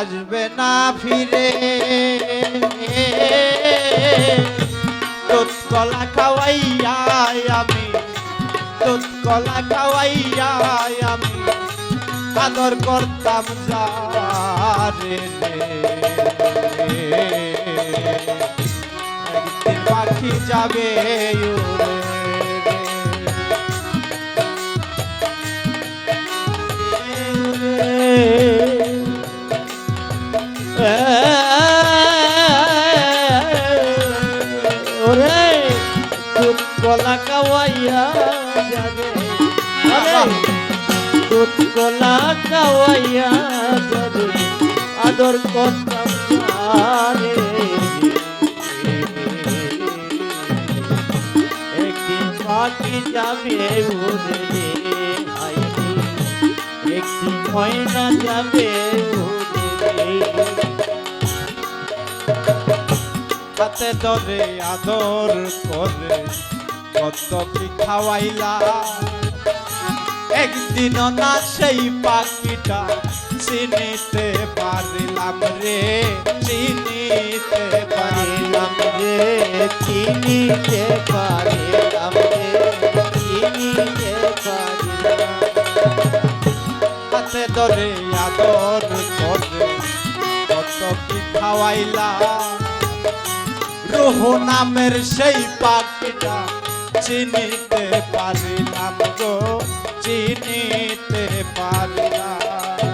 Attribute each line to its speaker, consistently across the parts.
Speaker 1: আসবে না ফিরে। দুধ কলা খাওয়াইয়া আমি দুধ কলা খাওয়াইয়া আমি, আদর করতাম যারে পাখি যাবে উড়ে
Speaker 2: দুধ কলা কাওয়াইয়া যাবে আদর করতাম একদিন পাখি যাবে উড়ে একদিন ময়না যাবে
Speaker 1: হাতে ধরে আদর করে কত কি খাওয়াইলা? একদিন না সেই পাখিটা চিনিতে পারিলাম রে, চিনিতে পারিলাম
Speaker 2: রে, চিনিতে পারিলাম রে, চিনিতে পারিলাম
Speaker 1: হাতে ধরে আদর করে কত কি খাওয়াইলা? রোহ নামের সেই পাখিটা চিনিতে পারিলাম গো, চিনিতে পারিলাম।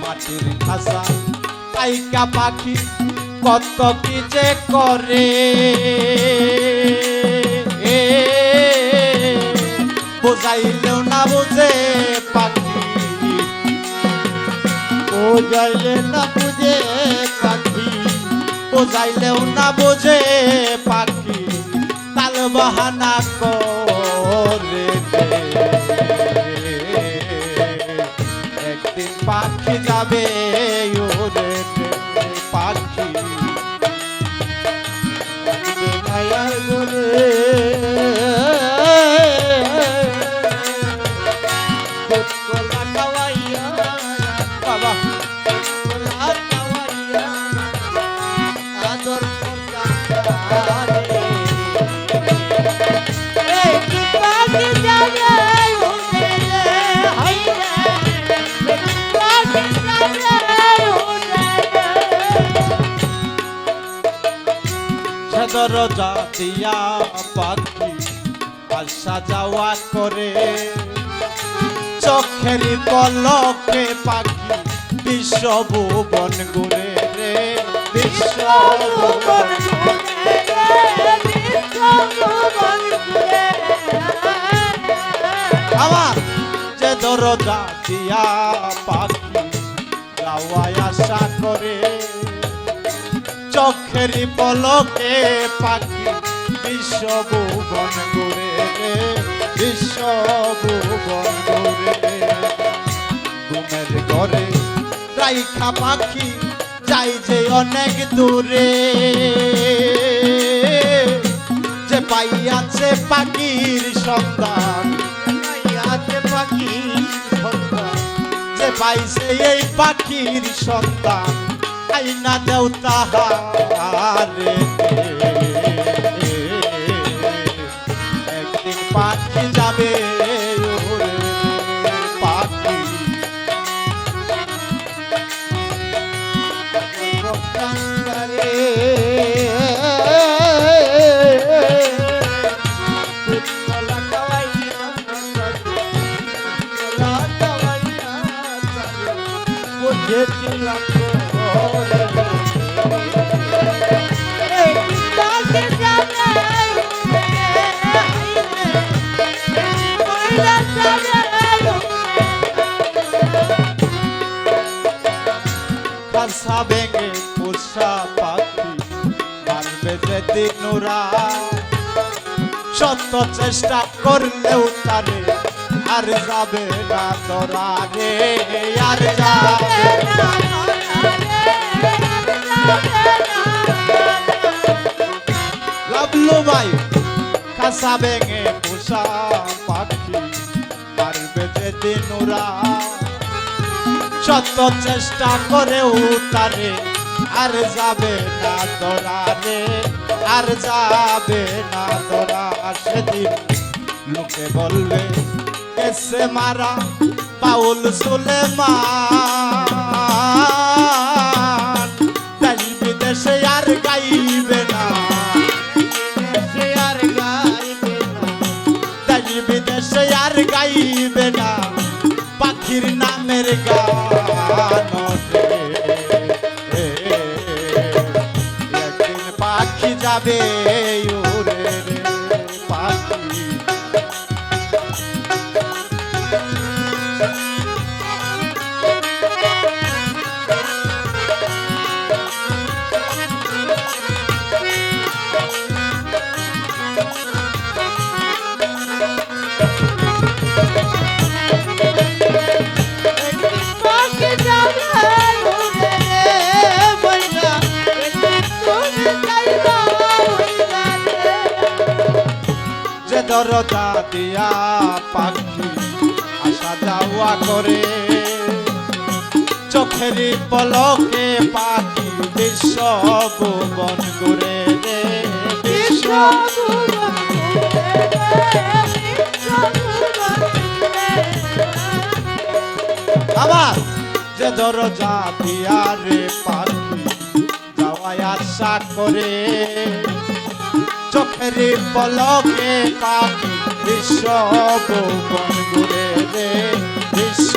Speaker 1: মাটির খাসা পাইকা পাখি, কত কি যে করে। বোঝাইলেও না বুঝে পাখি।
Speaker 2: ও যাইলে না বুঝে পাখি।
Speaker 1: বোঝাইলেও না বোঝে পাখি। বাহানা করে একদিন পাখি যাবে সদর জাতিয়া পাখি আসা যাওয়া করে। চোখের পলকে পাখি বিশ্বভুবন ঘুরে রে, বিশ্বভুবন আমার যে দরজা দিয়া পাখি যাওয়ায় আশা করে। চোখের পলকে পাখি বিশ্বভুবন ঘুরে রে, বিশ্বভুবন ঘুরে ঘুমের ঘরে রাইখা পাখি যাই যে অনেক দূরে। যে পাইয়াছে পাখির সন্ধান
Speaker 2: আছে পাখি সন্তান,
Speaker 1: যে পাইছে এই পাখির সন্তান। আইনা দেও তাহারে একদিন পাখি যাবে পাখি।
Speaker 2: রক্তাঙ্গারে।
Speaker 1: দিনুরা শত চেষ্টা করলেও তারে আর যাবে না তোরা রে আর যাবে লাভলু ভাই কাঁচা ভেঙে পোষা পাখি পারবে যে দিনুরা শত চেষ্টা করেও তারে আর যাবে না তোরা রে আর যাবে না তোরা সেদিন। লোকে বলবে এসে মারা পাউল সুলেমান। দেশ বিদেশে আর গাইবে না।
Speaker 2: সে আর গাইবে না।
Speaker 1: দেশ বিদেশে আর গাইবে না। পাখির নামের গান। যাবে। দরজা দিয়া পাখি আসা যাওয়া করে। চোখেরই পলকে পাখি, বিশ্ব ভুবন ঘুরে রে বিশ্ব আমার যে দরজা দিয়া রে পাখি, যাওয়ায় আশা করে। চোখেরই পলকে পাখি বিশ্ব ভুবন ঘুরে রে বিশ্ব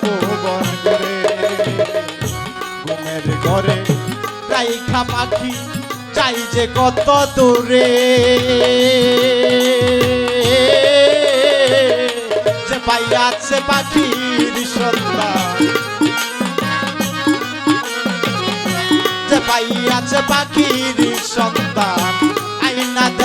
Speaker 1: ভুবন ঘুরে ঘুমের ঘরে রাইখা পাখি, চাই যে কত দূরে। যে পাইয়াছে পাখির সন্তান যে পাইয়াছে পাখির সন্তান।